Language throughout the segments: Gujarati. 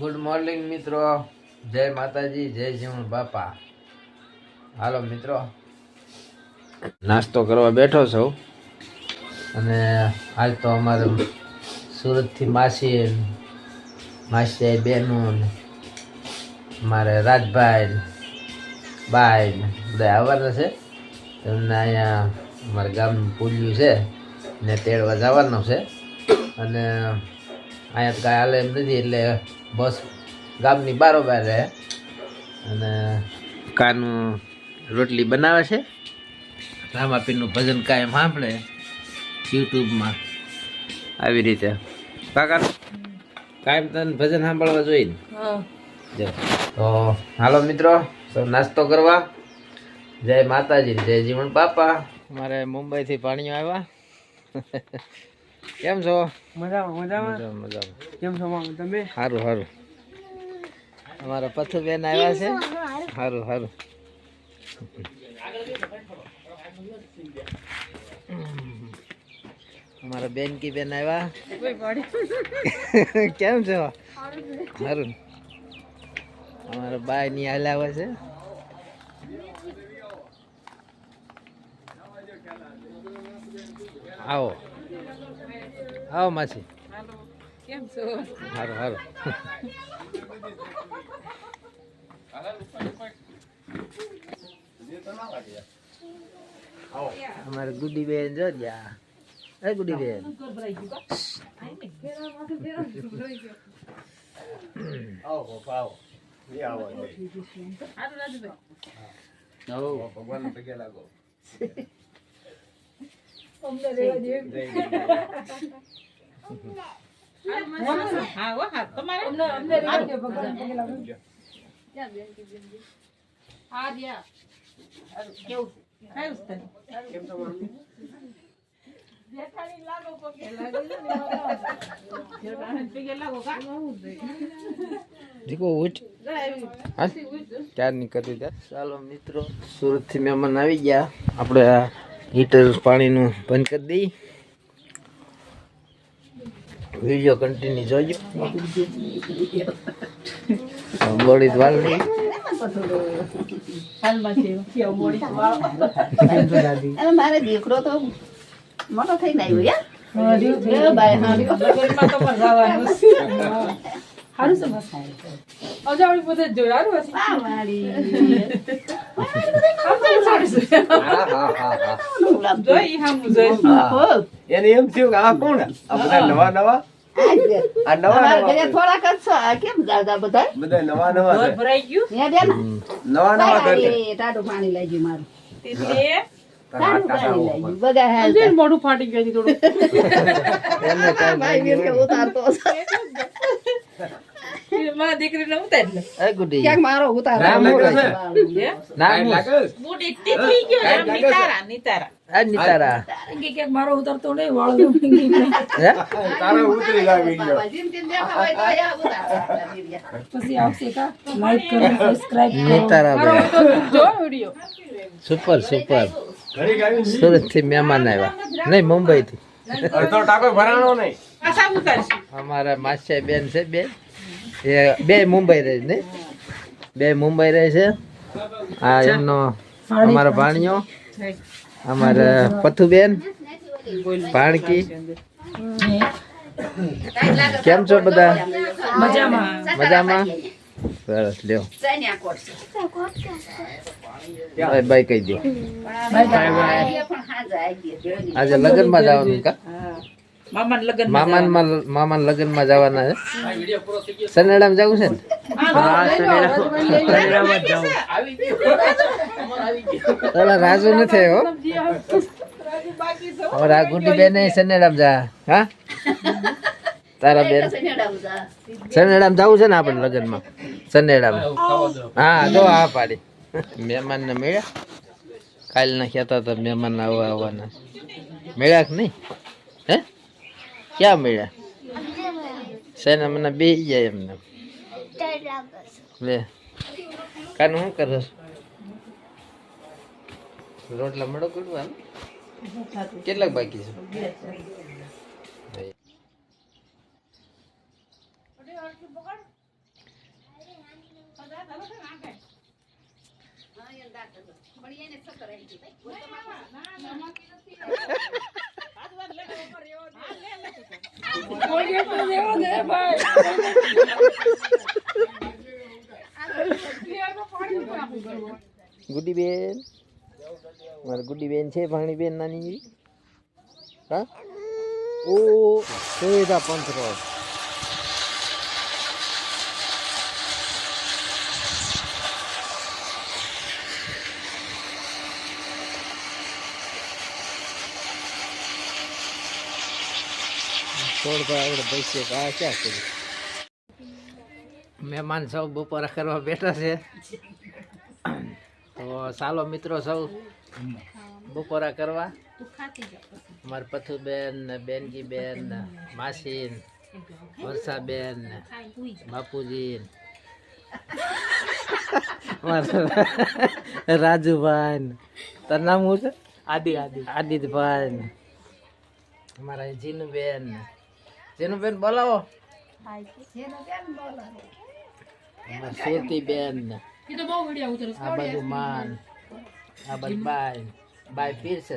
ગુડ મોર્નિંગ મિત્રો. જય માતાજી, જય જીવણ બાપા. હાલો, મિત્રો. નાસ્તો કરવા બેઠો છું. અને આજ તો અમારે સુરતથી માસી માસી બહેનું મારે રાજભાઈ બાઈ બધા આવવાના છે. એમને અહીંયા અમારા ગામનું પૂજ્યું છે ને તેડવા જવાનું છે. અને અહીંયા કાંઈ હાલે એમ નથી, એટલે બસ ગામની બારોબાર રહે. અને કાનું રોટલી બનાવે છે. રામાપીરનું ભજન કાયમ સાંભળે યુટ્યુબમાં. આવી રીતે. કાકા કાયમ તને ભજન સાંભળવા જોઈએ ને જો. તો હાલો મિત્રો સૌ નાસ્તો કરવા. જય માતાજી જય જીવન બાપા અમારે મુંબઈથી પાણીઓ આવ્યા. કેમ છો? મજામાં મજામાં? મજામાં મજામાં. કેમ છો મામા તમે? સારું સારું અમારા પથુબેન આવ્યા છે. સારું સારું અમારા બેન કી બેન આવ્યા. કેમ છો? સારું અમારા બાયની હાલ આવે છે. આવો. આવો માસી કેમ છો સારું સારું અમારે ગુડી બેન જો જા એ ગુડી બેન દીકો ઉઠ હા ત્યારની કરી દે ચાલો મિત્રો સુરતથી મહેમાન આવી ગયા આપણે આ હીટર પાણીનું બંધ કરી દઈ વીડિયો કન્ટિન્યુ જોજો બોળી વાલ નહીં હવે મારે દીકરો તો મોટો થઈને આવ્યો યા બાય હાર્યો પાવાડી એને એમ થયું કે આ કોણ આ બધા નવા નવા આ નવા અમારા નવા ઘરે થોડાક પાણીનું બંધ કરી દઈ. વીડિયો કન્ટિન્યુ જોજો. નવા નવા છે ત્યાં દે ને નવા નવા ઘર છે એ ટાઢું પાણી લઈ ગયું? મારું. તારા ટાઢું હાથ પાણી લઈ કાઢા ગયું બધા હાલ મોઢું ફાટી ગયું થોડું. થોડું મારા દીકરીને ઉતારી લે. એ ગુડી. ક્યાંક મારો ઉતાર. રામ લાગે છે? ના લાગે છે? મોટી ગયો કાંઈ આમ લાગે છે? નિતારા નિતારા. આ નિતારા. કે ક્યાંક મારો ઉતરતો નહીં વાળો હે? તારે ઉતરી જાય વીડિયો બાપા, જેમ તેમ તો યા ઉતાર. પછી આવશે કા? લાઈક કરો સબસ્ક્રાઇબ કરો. બેન જો વિડિયો સુપર સુપર. સુરતથી મહેમાન આવ્યા. નહીં મુંબઈ થી અડધો ટાકો ભરાણો નહીં. અમારા માસ્યા બેન છે બે. એ બે મુંબઈ રહે છે ને? બે મુંબઈ રહે છે. આ એમનો અમારો ભાણિયો. અમારા પથુબેન. ભાણકી. કેમ છો બધા? મજામાં. મજામાં? સરસ લ્યો. બાય બાય કહી દો એ પણ હાજા આજે લગ્નમાં જવાનું કા? મામા લગન મામાન મામાન લગ્નમાં જવાના છે. સનેડામાં જવું છે ને? તારા રાજુ નથી હો. રાગુટી આ ગુડી બેન સનેડામાં જા. હા? તારા બેન? સનેડામાં. જવું છે ને આપણે લગ્નમાં? સનેડામાં હા જો હા પાડી. મહેમાનને મળ્યા. કાલના કહેતા હતા મહેમાન આવવા આવવાના. મળ્યા કે નહીં? હે? ક્યાં મળ્યા? સેના મને બે જાય એમને. લે. કાનું શું કરે રોટલા મળો કડવા કેટલાક બાકી છે? સક્કર આવી ગઈ. કોઈ તમાકુ ગુડી બેન મારી ગુડી બેન છે ભાણી બેન નાની એવી હા ઓ સુવિધા પંથરો છોડભાઈ આપણે પૈસે આ ક્યાં કર્યું મહેમાન સૌ બપોરા કરવા બેઠા છે. તો ચાલો મિત્રો સૌ બપોરા કરવા. મારા પથુબેન ને બેનજીબેન ને માસી ને વર્ષાબેન ને બાપુજી રાજુભાઈ ને. તાર નામ શું છે? આદિ આદિ. આદિત્યભાઈ મારા અમારા જીનુબેન ને. જીનુબેન બોલાવો. અમારા સુરતીબેન ને આ બાજુ માન. આ બાજુ બાય બાય પીરસે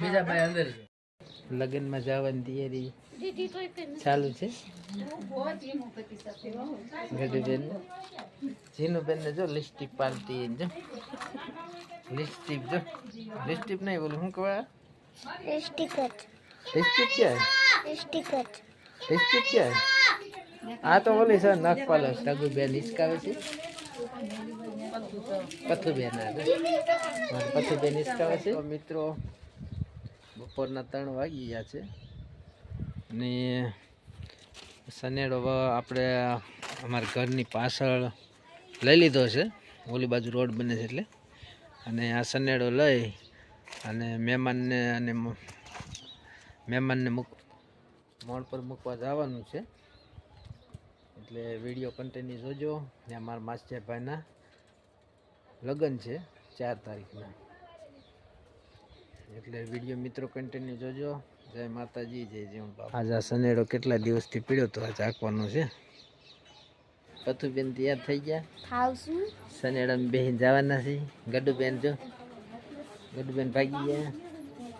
બીજા બાય અંદર લગ્નમાં જવાની તૈયારી ચાલુ છે? ગઢીબેન જીનુબેન ને જો લિપસ્ટિક પાલતી જો. લિપસ્ટિક જો. લિપસ્ટિક નહીં બોલું. શું કહેવાય? આ તો ઓલી છે નખ પાલસ હિસકાવે છે. પથુબેન. પથુબેન હિસકાવે છે. મિત્રો બપોરના ત્રણ વાગી ગયા છે. ને સનેડો આપણે અમારા ઘરની પાછળ લઈ લીધો છે. ઓલી બાજુ રોડ બને છે એટલે. અને આ સનેડો લઈ અને મહેમાનને અને મહેમાનને મૂક મોડ પર મૂકવા જવાનું છે. એટલે વીડિયો કન્ટિન્યુ જોજો. ને મારા માસ્ટરભાઈના લગ્ન છે ચાર તારીખના. એટલે વીડિયો મિત્રો કન્ટિન્યુ જોજો. જય માતાજી જય જય બાપા. આજ આ સનેડો કેટલા દિવસથી પીડ્યો તો આજે આંકવાનો છે? પથુબેન તૈયાર થઈ ગયા. શનેડા સનેડામાં બેહીને જવાના છે ગડુબેન જો. ગડુબેન ભાગી ગયા.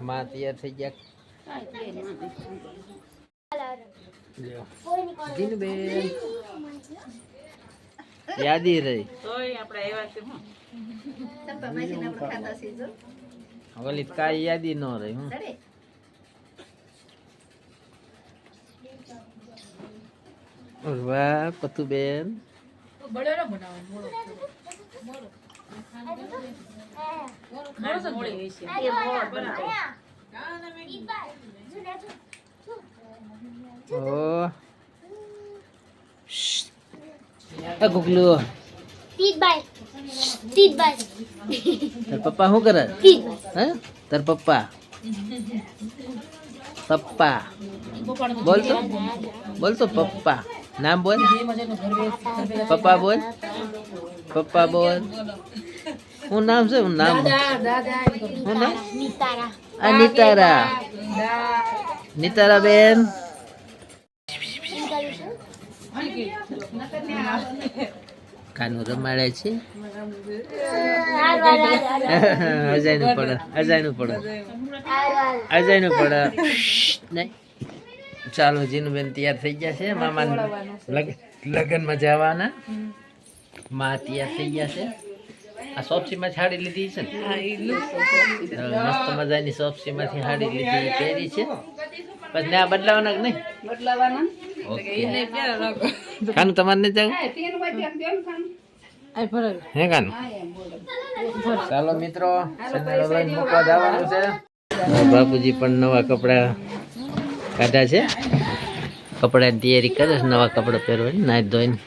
માં તૈયાર થઈ ગયા. જીનુબેન યાદી રહી. તોય આપણે આવ્યા છે હું. ચંપા માસીને આપણે ખાતા ઓલી કાંઈ યાદી ન રહી હું. વાહ પતુબેન. મોડ બનાવો. ગુગલુ. તાર પપ્પા શું કરે? હે? તાર પપ્પા. પપ્પા. બોલતો બોલતો પપ્પા. નામ બોલ. પપ્પા બોલ. પપ્પા બોલ. શું નામ છે? શું નામ શું નામ? આ નિતારા. નિતારા. બેન કાનું રમાડે છે? અજાયનું પડે અજાયનું પડે. અજાયનું પડે. નહીં. ચાલો જીનુબેન તૈયાર થઈ ગયા છે. મામા લગ્નમાં જવાના. માં તૈયાર થઈ ગયા છે. આ સોપસીમાં છાડી લીધી છે ને? મસ્ત મજાની સોપસીમાંથી હાડી લીધી પહેરી છે. પછી ને આ બદલાવાના કે નહીં? બદલાવાના. કાનું તમારે નહીં જાવ હા, કાનું હા, એમ બોલો. ચાલો મિત્રો મૂકવા જવાનું છે. બાપુજી પણ નવા કપડા કાઢ્યા છે. કપડાની તૈયારી કરે છે નવા કપડા પહેરવાની નાઈ ધોઈને.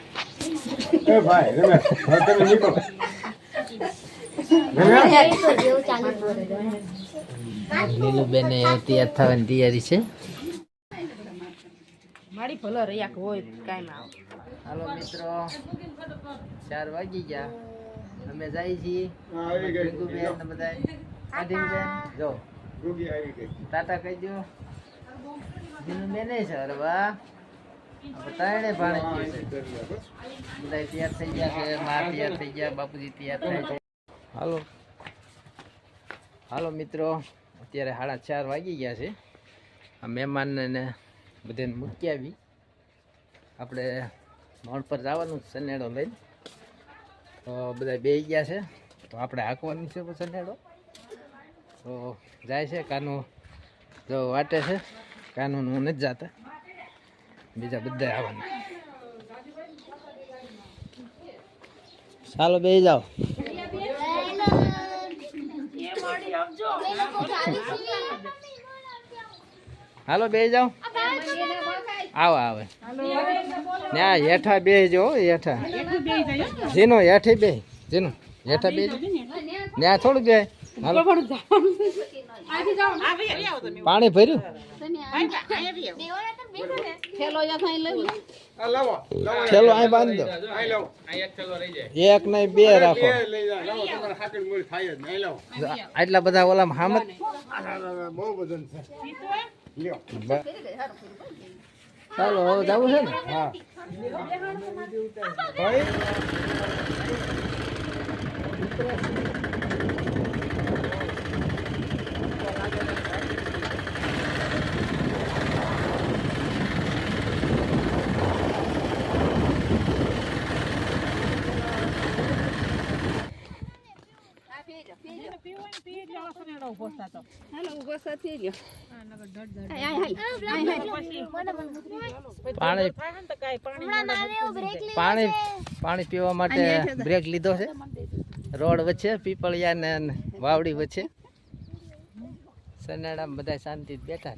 એ ભાઈ રમેશ તમે નીકળો. જેવું તૈયાર થવાની તૈયારી છે. મારી ભલે રહ્યા હોય કાંઈ ના આવે હાલો મિત્રો ચાર વાગી ગયા. અમે જઈએ છીએ. હા, આવી ગઈ. ડીંગુબેન ને બધા? જો. રૂગી ટાટા કહી દો બેન છે અરે વાહ. ત્રણે થઈ ગયા છે, મા તૈયાર થઈ ગયા, બાપુજી તૈયાર થાય હાલો. હાલો મિત્રો, અત્યારે સાડા ચાર વાગી ગયા છે. આ મહેમાનને બધાને મૂકી આવી. આપણે મોડ પર જવાનું સનેડો લઈને. તો બધા બે ગયા છે. તો આપણે હાંકવાનું છે સનેડો તો જાય છે, કાનું જો વાટે છે. કાનું હું નથી જાતા. બીજા બધા આવવાના. ચાલો બે જાઓ. હાલો બે જાઓ. આવો આવે. ત્યાં હેઠા બે જો હેઠા. જેનો હેઠે બે જેનો હેઠા બે ત્યાં થોડું બે પાણી ભર્યું? લાવો. અહીં બાંધી દો. એક નહીં બે રાખો. આટલા બધા ઓલા હામત? બહુ વજન લ્યો. ચાલો હવે જવું છે ને? હા. ભાઈ હાલો ઊભો સા થઈ ગયો પાણી પાણી પીવા માટે બ્રેક લીધો છે. રોડ વચ્ચે, પીપળિયા ને વાવડી વચ્ચે. સનેડા બધા શાંતિ બેઠા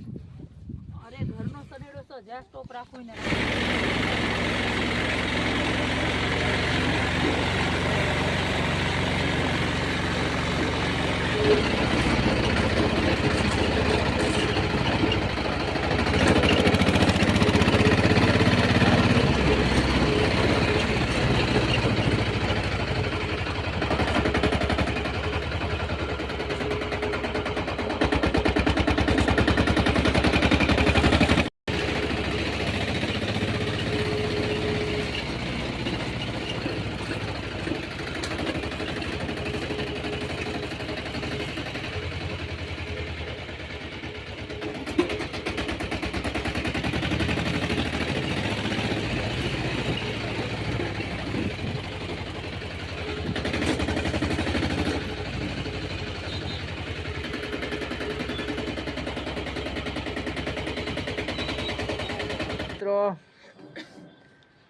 અરે ઘરનો સનેડો તો જ્યાં સ્ટોપ રાખો ને મિત્રો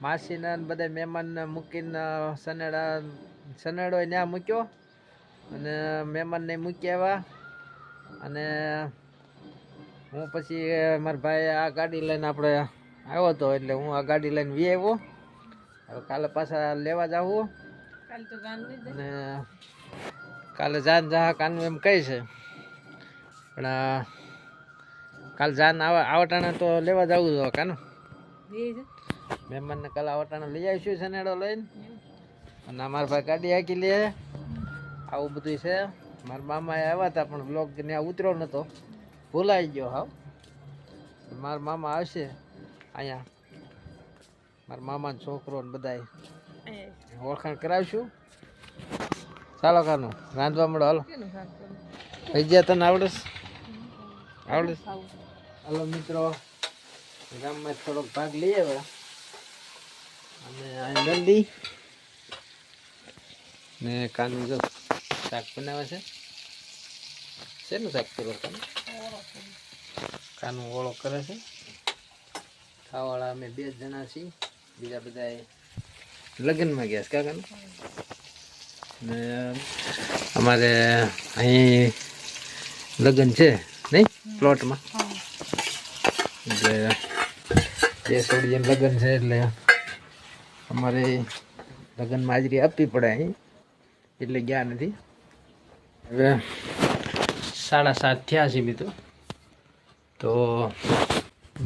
માસીના બધા મહેમાનને મૂકીને સનેડા સનેડો ત્યાં મૂક્યો. અને મહેમાનને મૂકી આવ્યા. અને હું પછી મારા ભાઈ આ ગાડી લઈને આપણે આવ્યો હતો એટલે હું આ ગાડી લઈને વી આવ્યો. હવે કાલે પાછા લેવા જવું. અને કાલે જાન જા કાનું એમ કહે છે. પણ કાલે કાલ જાન આવા આવટાણે તો લેવા જવું જો કાનું? મહેમાનને કાલે આવટાણે લઈ આવીશું સનેડો લઈને. અને અમારા ભાઈ ગાડી હાકી લે. આવું બધું છે. મારા મામા આવ્યા હતા પણ બ્લોગ ત્યાં ઉતર્યો નહોતો ભૂલાઈ ગયો હાવ. મારા મામા આવશે અહીંયા. મારા મામાનો છોકરો ને બધાય. ઓળખાણ કરાવશું. ચાલો કાનું રાંધવા મળો હાલો. થઈ ગયા તને આવડે? આવડે હાલો મિત્રો ગામમાં થોડોક ભાગ લઈએ આવ્યા. અને અહીં જલ્દી ને કાનું જો શાક બનાવે છે. શેનું શાક કરો તમે કાનું ઓળો કરે છે. ખાવાવાળા અમે બે જણા છીએ. બીજા બધા લગ્નમાં ગયા છે કાકાનું ને અમારે અહીં લગ્ન છે નહીં પ્લોટમાં? એટલે બે એમ લગ્ન છે એટલે અમારે લગ્ન હાજરી આપવી પડે અહીં. એટલે ગયા નથી. હવે સાડા સાત થયા છે મિત્રો. તો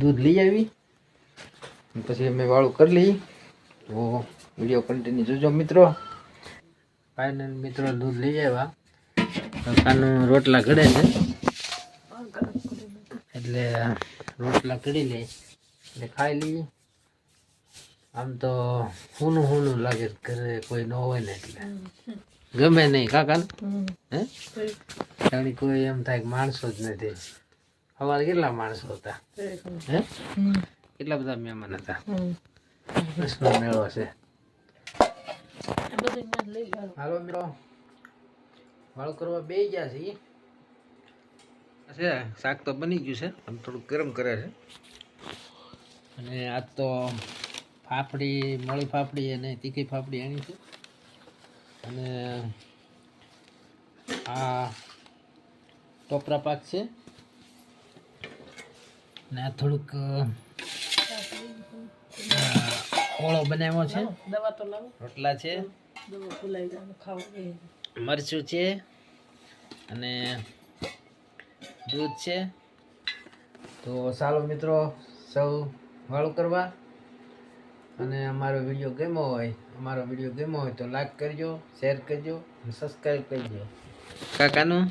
દૂધ લઈ આવી. પછી અમે વાળું કરી લઈએ તો વીડિયો કન્ટિન્યુ જોજો મિત્રો. ફાઇનલ મિત્રો દૂધ લઈ આવ્યા. કાનું રોટલા ઘડે છે. એટલે રોટલા ઘડી લઈ એટલે ખાઈ લઈએ. આમ તો હુનું હુનું લાગે ઘરે કોઈ ન હોય ને એટલે. ગમે નહીં, કાકા? હે? જાણી કોઈ એમ થાય માણસો જ નથી. સવારે કેટલા માણસો હતા? હે? કેટલા બધા મહેમાન હતા? કૃષ્ણ મેળો છે. હાલો મિત્રો, વાળું કરવા બે ગયા છે. છે, શાક તો બની ગયું છે, આમ થોડુંક ગરમ કરે છે. અને આજ તો ફાફડી મળી ફાફડી અને તીખી ફાફડી આણી છે. અને આ ટોપરા પાક છે. ને આ થોડુંક ઓળો બનાવ્યો છે. દવા તો લાવો. રોટલા છે. મરચું છે. અને દૂધ છે. તો ચાલો મિત્રો સૌ વાળું કરવા. અને અમારો વીડિયો ગમ્યો હોય અમારો વીડિયો ગમ્યો હોય તો લાઈક કરજો શેર કરજો અને સબસ્ક્રાઈબ કરજો. કાકાનું?